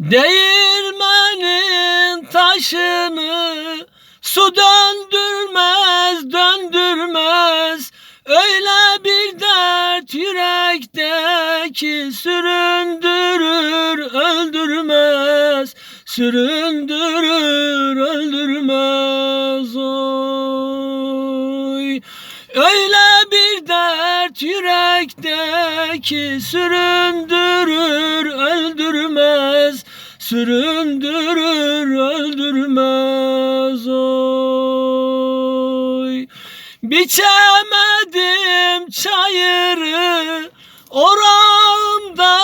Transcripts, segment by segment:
Değirmenin taşını su döndürmez, döndürmez. Öyle bir dert yürekteki süründürür, öldürmez. Süründürür, öldürmez oy. Öyle bir dert yürekteki süründürür, öldürmez. Süründürür, öldürmez oy. Biçemedim çayırı, orağımda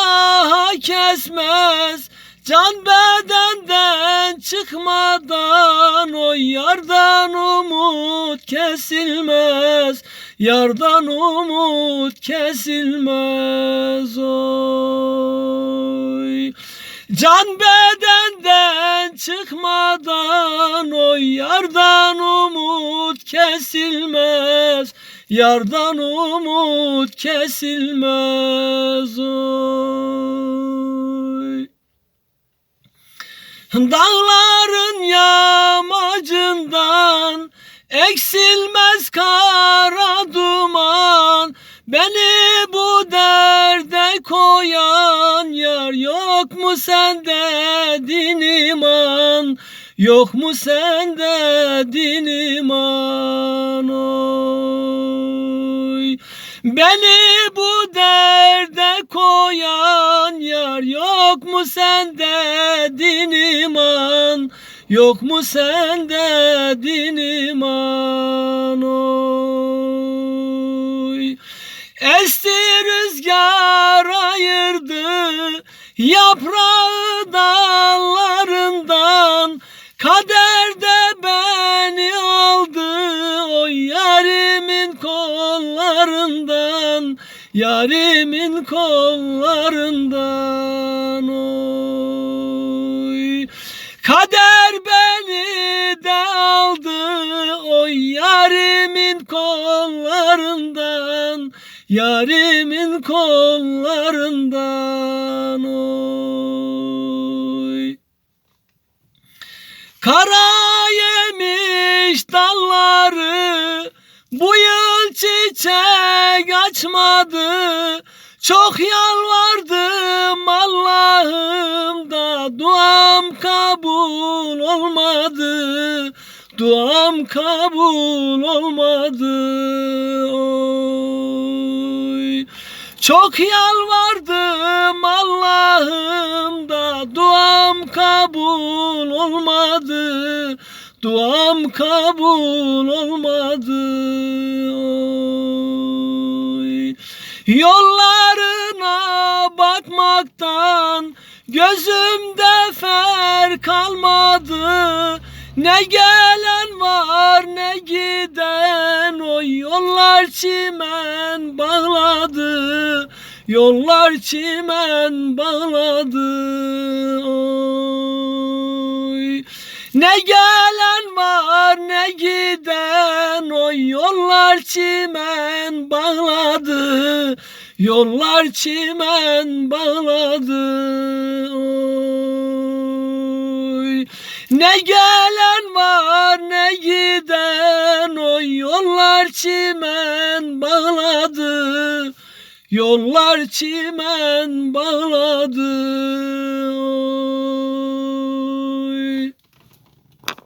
kesmez. Can bedenden çıkmadan o yardan umut kesilmez. Yardan umut kesilmez oy. Can bedenden çıkmadan o yardan umut kesilmez. Yardan umut kesilmez oy. Dağların yamacından eksilmez kara duman. Beni bu derde koyan yar yok mu sende din iman? Yok mu sende din iman? Oy. Beni bu derde koyan yar yok mu sende din iman Yok mu sende din iman oy? Esti rüzgar ayırdı yaprağı dallarından Kader de beni aldı o yarimin kollarından. Yarimin kollarından oy. Kader beni de aldı o yarimin kollarından Yarimin kollarından oy. Kara yemiş dalları bu yıl çiçek açmadı. Çok yalvardım Allah'ım da duam kabul olmadı. Duam kabul olmadı. Oy. Çok yalvardım Allah'ım da duam kabul olmadı. Duam kabul olmadı. Oy. Yollarına bakmaktan gözümde fer kalmadı. Ne gelen var ne giden o yollar çimen bağladı. Yollar çimen bağladı. Oy. Ne gelen var ne giden o yollar çimen bağladı. Yollar çimen bağladı. Oy. Ne gelen var ne giden o yollar çimen bağladı. Yollar çimen bağladı